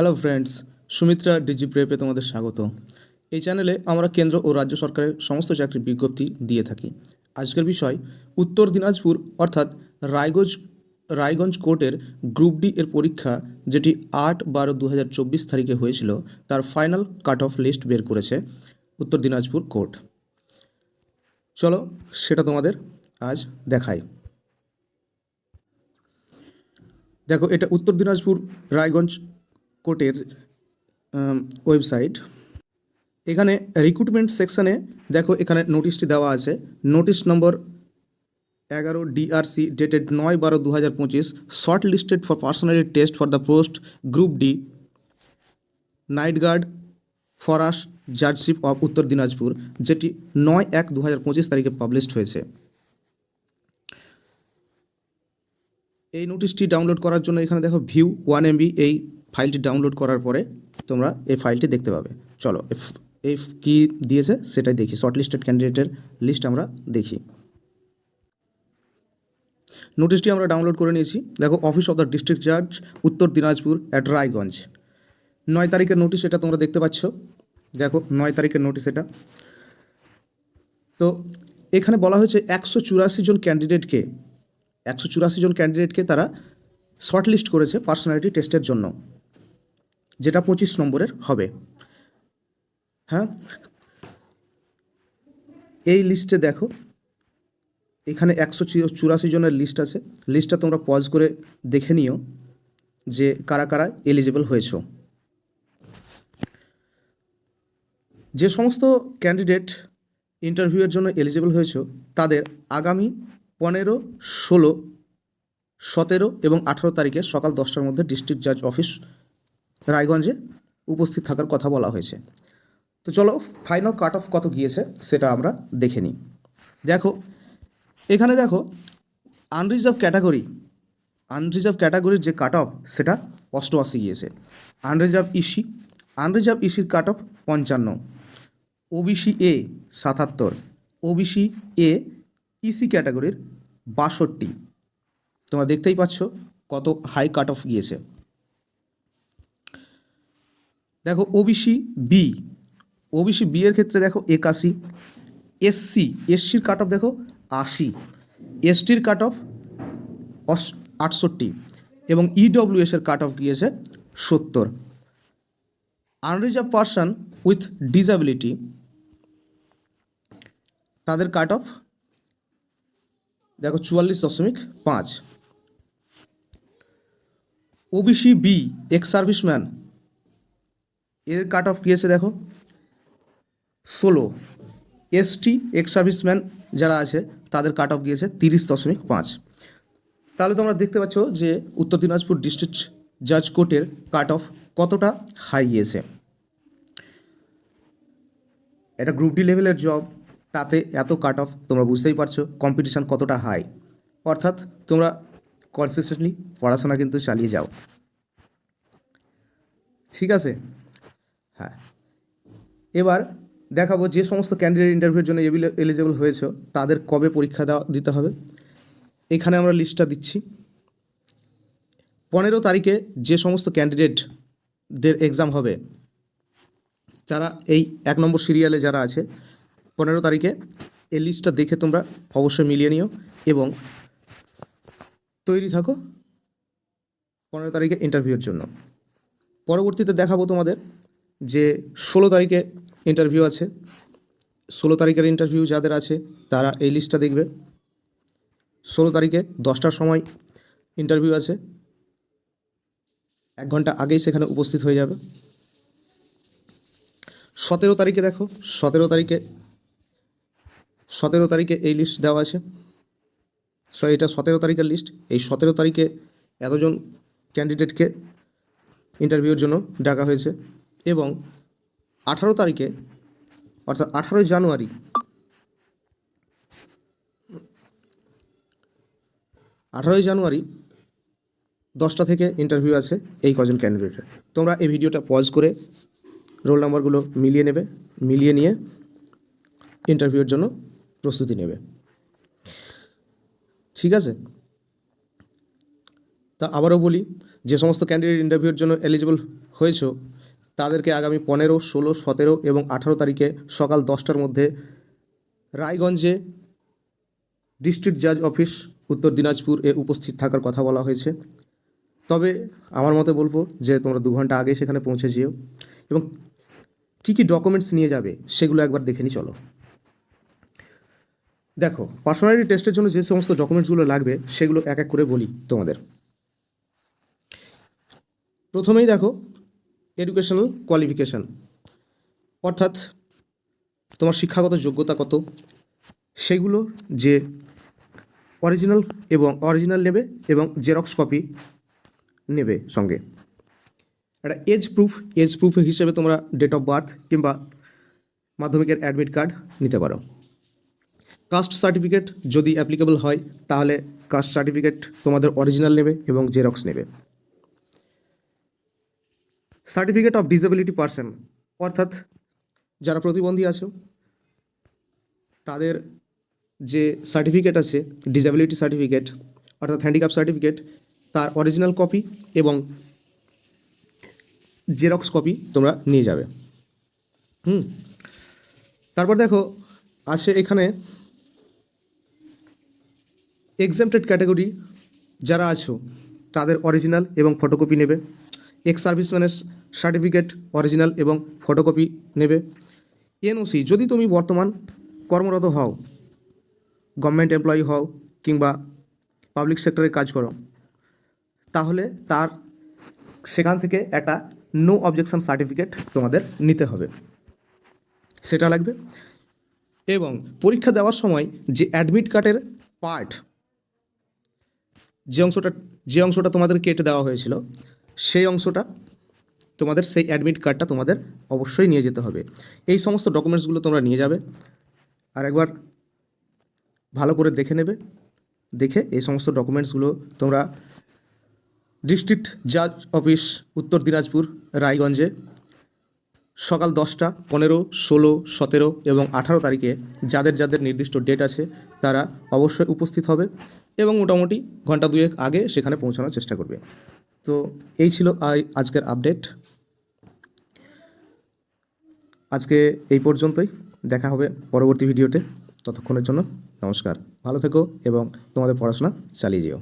Hello friends Sumitra DG প্রেপে তোমাদের স্বাগত। এই চ্যানেলে আমরা কেন্দ্র ও রাজ্য সরকারের সমস্ত চাকরির বিজ্ঞপ্তি দিয়ে থাকি। আজকের বিষয়, উত্তর দিনাজপুর অর্থাৎ রায়গঞ্জ রায়গঞ্জ কোর্টের গ্রুপ ডি এর পরীক্ষা, যেটি আট বারো দু তারিখে হয়েছিল, তার ফাইনাল কাট অফ লিস্ট বের করেছে উত্তর দিনাজপুর কোর্ট। চলো, সেটা তোমাদের আজ দেখাই। দেখো, এটা উত্তর দিনাজপুর, রায়গঞ্জ কোর্টের ওয়েবসাইট। এখানে রিক্রুটমেন্ট সেকশনে দেখো এখানে নোটিশটি দেওয়া আছে। নোটিশ নম্বর এগারো ডিআরসি ডেটেড নয় বারো দু হাজার পঁচিশ। Short listed for personality test for the post group D night guard Farage জাজশিপ অফ উত্তর দিনাজপুর, যেটি নয় এক দু হাজার পঁচিশ তারিখে পাবলিশড হয়েছে। এই নোটিশটি ডাউনলোড করার জন্য এখানে দেখো ভিউ ওয়ান এমবি এই ফাইলটি ডাউনলোড করার পরে তোমরা এই ফাইলটি দেখতে পাবে। চলো এফ- এই কী দিয়েছে সেটাই দেখি। শর্ট লিস্টেড ক্যান্ডিডেটের লিস্ট আমরা দেখি। নোটিশটি আমরা ডাউনলোড করে নিয়েছি। দেখো অফিস অফ দ্য ডিস্ট্রিক্ট জাজ উত্তর দিনাজপুর অ্যাট রায়গঞ্জ। নয় তারিখের নোটিশ এটা তোমরা দেখতে পাচ্ছ। দেখো, নয় তারিখের নোটিশ এটা। তো এখানে বলা হয়েছে একশো চুরাশি জন ক্যান্ডিডেটকে একশো চুরাশি জন ক্যান্ডিডেটকে তারা শর্ট লিস্ট করেছে পার্সোনালিটি টেস্টের জন্য। যেটা পঁচিশ নম্বরের হবে। হ্যাঁ? এই লিস্টে দেখো, এখানে একশো চুরাশি জনের লিস্ট আছে। লিস্টটা তোমরা পজ করে দেখে নিও যে কারা কারা এলিজিবল হয়েছো। যে সমস্ত ক্যান্ডিডেট ইন্টারভিউয়ের জন্য এলিজিবল হয়েছো, তাদের আগামী পনেরো, ষোলো, সতেরো এবং আঠারো তারিখে সকাল দশটার মধ্যে ডিস্ট্রিক্ট জাজ অফিস রায়গঞ্জে উপস্থিত থাকার কথা বলা হয়েছে। তো চলো ফাইনাল কাট অফ কত গিয়েছে সেটা আমরা দেখে নিই। দেখো, এখানে দেখো আনরিজার্ভ ক্যাটাগরি আনরিজার্ভ ক্যাটাগরির যে কাট অফ সেটা অষ্টআশি গিয়েছে। আনরিজার্ভ ইসি আনরিজার্ভ ইসির কাট অফ পঞ্চান্ন। ওবিসি এ সাতাত্তর। ওবিসি এ ইসি ক্যাটাগরির বাষট্টি। তোমরা দেখতেই পাচ্ছ কত হাই কাট অফ গিয়েছে। দেখো ওবিসি বি ওবিসি বি এর ক্ষেত্রে দেখো একাশি এসসি এসসির কাট অফ দেখো আশি এসটির কাট অফ আটষট্টি এবং ইডব্লিউএস এর কাট অফ গিয়েছে সত্তর। আনরিজার্ভ পার্সন উইথ ডিসাবিলিটি তাদের কাট অফ দেখো চুয়াল্লিশ দশমিক পাঁচ। ওবিসি বি এক্স সার্ভিসম্যান এর কাট অফ গিয়েছে দেখো? ষোলো। এসটি এক্স সার্ভিসম্যান যারা আছে, তাদের কাট অফ গিয়েছে তিরিশ দশমিক পাঁচ। তাহলে তোমরা দেখতে পাচ্ছ যে উত্তর দিনাজপুর ডিস্ট্রিক্ট জাজ কোর্টের কাট অফ কতটা হাই গিয়েছে। এটা গ্রুপ ডি লেভেলের জব তাতে এত কাট অফ তোমরা বুঝতেই পারছ কম্পিটিশান কতটা হাই অর্থাৎ তোমরা কনসিস্টেন্টলি পড়াশোনা কিন্তু চালিয়ে যাও। ঠিক আছে? হ্যাঁ। এবার দেখাবো যে সমস্ত ক্যান্ডিডেট ইন্টারভিউর জন্য এলিজিবল হয়েছে, তাদের কবে পরীক্ষা দেওয়া দিতে হবে। এখানে আমরা লিস্টটা দিচ্ছি। পনেরো তারিখে যে সমস্ত ক্যান্ডিডেটদের এক্সাম হবে, যারা এই এক নম্বর সিরিয়ালে যারা আছে, পনেরো তারিখে এই লিস্টটা দেখে তোমরা অবশ্যই মিলিয়ে নিও এবং তৈরি থাকো পনেরো তারিখে ইন্টারভিউর জন্য। পরবর্তীতে দেখাবো তোমাদের যে ষোলো তারিখে ইন্টারভিউ আছে, ষোলো তারিখের ইন্টারভিউ যাদের আছে, তারা এই লিস্টটা দেখবে। ষোলো তারিখে দশটার সময় ইন্টারভিউ আছে। এক ঘণ্টা আগেই সেখানে উপস্থিত হয়ে যাবে। সতেরো তারিখে দেখো, সতেরো তারিখে সতেরো তারিখে এই লিস্ট দেওয়া আছে। সো এটা সতেরো তারিখের লিস্ট এই সতেরো তারিখে এতজন ক্যান্ডিডেটকে ইন্টারভিউর জন্য ডাকা হয়েছে। এবং আঠারো তারিখে, অর্থাৎ আঠারোই জানুয়ারি আঠারোই জানুয়ারি দশটা থেকে ইন্টারভিউ আছে এই কজন ক্যান্ডিডেটের তোমরা এই ভিডিওটা পজ করে রোল নাম্বারগুলো মিলিয়ে নেবে, মিলিয়ে নিয়ে ইন্টারভিউর জন্য প্রস্তুতি নেবে। ঠিক আছে? তা আবারও বলি, যে সমস্ত ক্যান্ডিডেট ইন্টারভিউর জন্য এলিজিবল হয়েছ তাদেরকে আগামী পনেরো, ষোলো, সতেরো এবং আঠারো তারিখে সকাল দশটার মধ্যে রায়গঞ্জে ডিস্ট্রিক্ট জাজ অফিস, উত্তর দিনাজপুর এ উপস্থিত থাকার কথা বলা হয়েছে। তবে আমার মতে বলব যে তোমরা দু ঘণ্টা আগে সেখানে পৌঁছে যেও এবং কী কী ডকুমেন্টস নিয়ে যাবে সেগুলো একবার দেখে নিই চলো। দেখো পার্সোনালিটি টেস্টের জন্য যে সমস্ত ডকুমেন্টসগুলো লাগবে সেগুলো এক এক করে বলি তোমাদের। প্রথমেই দেখো এডুকেশনাল কোয়ালিফিকেশান অর্থাৎ তোমার শিক্ষাগত যোগ্যতা কত? সেগুলো যে অরিজিনাল এবং অরিজিনাল নেবে এবং জেরক্স কপি নেবে সঙ্গে। একটা এজ প্রুফ এজ প্রুফ হিসেবে তোমরা ডেট অফ বার্থ কিংবা মাধ্যমিকের অ্যাডমিট কার্ড নিতে পারো। কাস্ট সার্টিফিকেট যদি অ্যাপ্লিকেবল হয়, তাহলে কাস্ট সার্টিফিকেট তোমাদের অরিজিনাল নেবে এবং জেরক্স নেবে। সার্টিফিকেট অফ ডিসেবিলিটি পার্সন অর্থাৎ যারা প্রতিবন্ধী আছো, তাদের যে সার্টিফিকেট আছে ডিসেবিলিটি সার্টিফিকেট অর্থাৎ হ্যান্ডিক্যাপ সার্টিফিকেট তার অরিজিনাল কপি এবং জেরক্স কপি তোমরা নিয়ে যাবে। হুম? তারপর দেখো, আছে এখানে এক্সামটেড ক্যাটাগরি যারা আছো, তাদের অরিজিনাল এবং ফটোকপি নেবে। এক্স সার্ভিসম্যানের সার্টিফিকেট, অরিজিনাল এবং ফটোকপি নেবে। এনওসি, যদি তুমি বর্তমান কর্মরত হও, গভর্নমেন্ট এমপ্লয়ি হও কিংবা পাবলিক সেক্টরে কাজ করো, তাহলে তার সেখান থেকে একটা নো অবজেকশন সার্টিফিকেট তোমাদের নিতে হবে। সেটা লাগবে। এবং পরীক্ষা দেওয়ার সময় যে অ্যাডমিট কার্ডের পার্ট, যে অংশটা যে অংশটা তোমাদের কেটে দেওয়া হয়েছিল, সেই অংশটা তোমাদের সেই অ্যাডমিট কার্ডটা তোমাদের অবশ্যই নিয়ে যেতে হবে। এই সমস্ত ডকুমেন্টসগুলো তোমরা নিয়ে যাবে। আর একবার ভালো করে দেখে নেবে। দেখে এই সমস্ত ডকুমেন্টসগুলো তোমরা ডিস্ট্রিক্ট জাজ অফিস উত্তর দিনাজপুর, রায়গঞ্জে সকাল দশটা, পনেরো, ষোলো, সতেরো এবং আঠারো তারিখে যাদের যাদের নির্দিষ্ট ডেট আছে তারা অবশ্যই উপস্থিত হবে এবং মোটামুটি ঘণ্টা দুয়েক আগে সেখানে পৌঁছানোর চেষ্টা করবে। তো এই ছিল আজকের আপডেট আজকে এই পর্যন্তই। দেখা হবে পরবর্তী ভিডিওতে। ততক্ষণের জন্য নমস্কার। ভালো থেকো এবং তোমাদের পড়াশোনা চালিয়ে যেও।